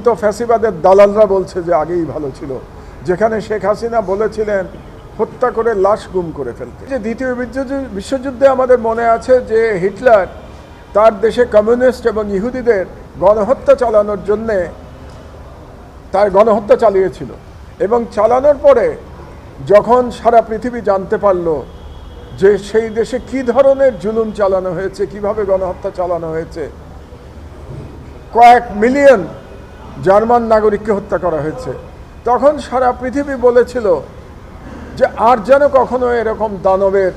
তো ফ্যাসিবাদের দালালরা বলছে যে আগেই ভালো ছিল। যেখানে শেখ হাসিনা বলেছিলেন, হত্যা করে লাশ গুম করে ফেলতে। যে দ্বিতীয় বিশ্বযুদ্ধে আমাদের মনে আছে যে হিটলার তার দেশে কমিউনিস্ট এবং ইহুদিদের গণহত্যা চালানোর জন্যে তার গণহত্যা চালিয়েছিল। এবং চালানোর পরে যখন সারা পৃথিবী জানতে পারল যে সেই দেশে কি ধরনের জুলুম চালানো হয়েছে, কীভাবে গণহত্যা চালানো হয়েছে, কয়েক মিলিয়ন জার্মান নাগরিককে হত্যা করা হয়েছে। তখন সারা পৃথিবী বলেছিল যে আর যেন কখনো এরকম দানবের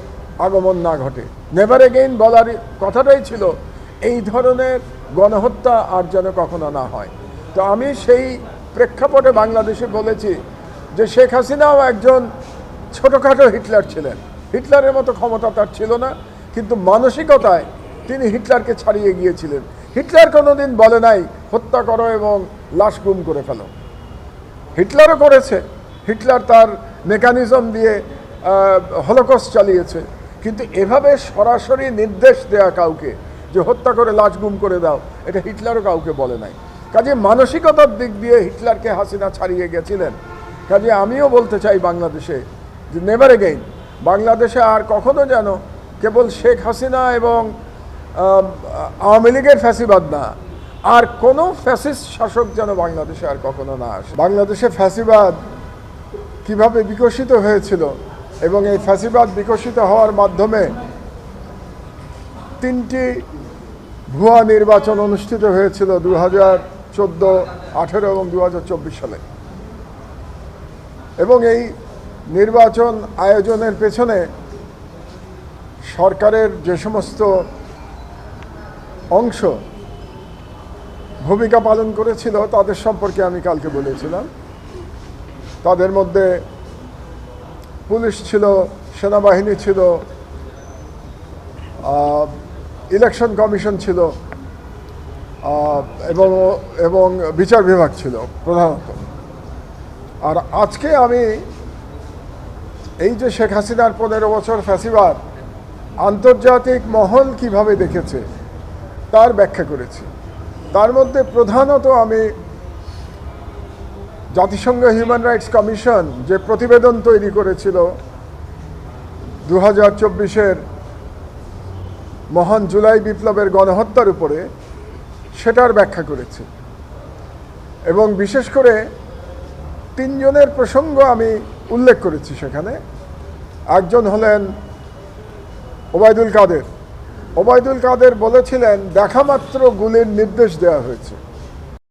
আগমন না ঘটে। নেভার এগেইন বলার কথাটাই ছিল, এই ধরনের গণহত্যা আর যেন কখনো না হয়। তো আমি সেই প্রেক্ষাপটে বাংলাদেশে বলেছি যে শেখ হাসিনাও একজন ছোটোখাটো হিটলার ছিলেন। হিটলারের মতো ক্ষমতা তার ছিল না, কিন্তু মানসিকতায় তিনি হিটলারকে ছাড়িয়ে গিয়েছিলেন। হিটলার কোনোদিন বলে নাই হত্যা করো এবং লাশ গুম করে ফেলো। হিটলারও করেছে। হিটলার তার মেকানিজম দিয়ে হলোকস্ট চালিয়েছে। কিন্তু এভাবে সরাসরি নির্দেশ দেয়া কাউকে যে হত্যা করে লাশ গুম করে দাও, এটা হিটলারও কাউকে বলে নাই। কাজে মানসিকতার দিক দিয়ে হিটলারকে হাসিনা ছাড়িয়ে গেছিলেন। কাজে আমিও বলতে চাই বাংলাদেশে যে নেভার এগেইন বাংলাদেশে আর কখনো যেন কেবল শেখ হাসিনা এবং আওয়ামী লীগের ফ্যাসিবাদ না আর কোনো ফ্যাসিস্ট শাসক যেন বাংলাদেশে আর কখনো না আসে। বাংলাদেশে ফ্যাসিবাদ কীভাবে বিকশিত হয়েছিল এবং এই ফ্যাসিবাদ বিকশিত হওয়ার মাধ্যমে তিনটি ভুয়া নির্বাচন অনুষ্ঠিত হয়েছিল দু হাজার চোদ্দ, আঠেরো এবং দু হাজার চব্বিশ সালে। এবং এই নির্বাচন আয়োজনের পেছনে সরকারের যে সমস্ত অংশ ভূমিকা পালন করেছিল, তাদের সম্পর্কে আমি কালকে বলেছিলাম। তাদের মধ্যে পুলিশ ছিল, সেনাবাহিনী ছিল ইলেকশন কমিশন ছিল এবং এবং বিচার বিভাগ ছিল প্রধানত। আর আজকে আমি এই যে শেখ হাসিনার পনেরো বছর ফ্যাসিবাদ, আন্তর্জাতিক মহল কীভাবে দেখেছে, তার ব্যাখ্যা করেছি। তার মধ্যে প্রধানত আমি জাতিসংঘ হিউম্যান রাইটস কমিশন যে প্রতিবেদন তৈরি করেছিল দু হাজার চব্বিশের মহান জুলাই বিপ্লবের গণহত্যার উপরে, সেটার ব্যাখ্যা করেছি। এবং বিশেষ করে তিনজনের প্রসঙ্গ আমি উল্লেখ করেছি সেখানে। একজন হলেন ওবায়দুল কাদের। ওবায়দুল কাদের বলেছিলেন দেখামাত্র গুলির নির্দেশ দেওয়া হয়েছে।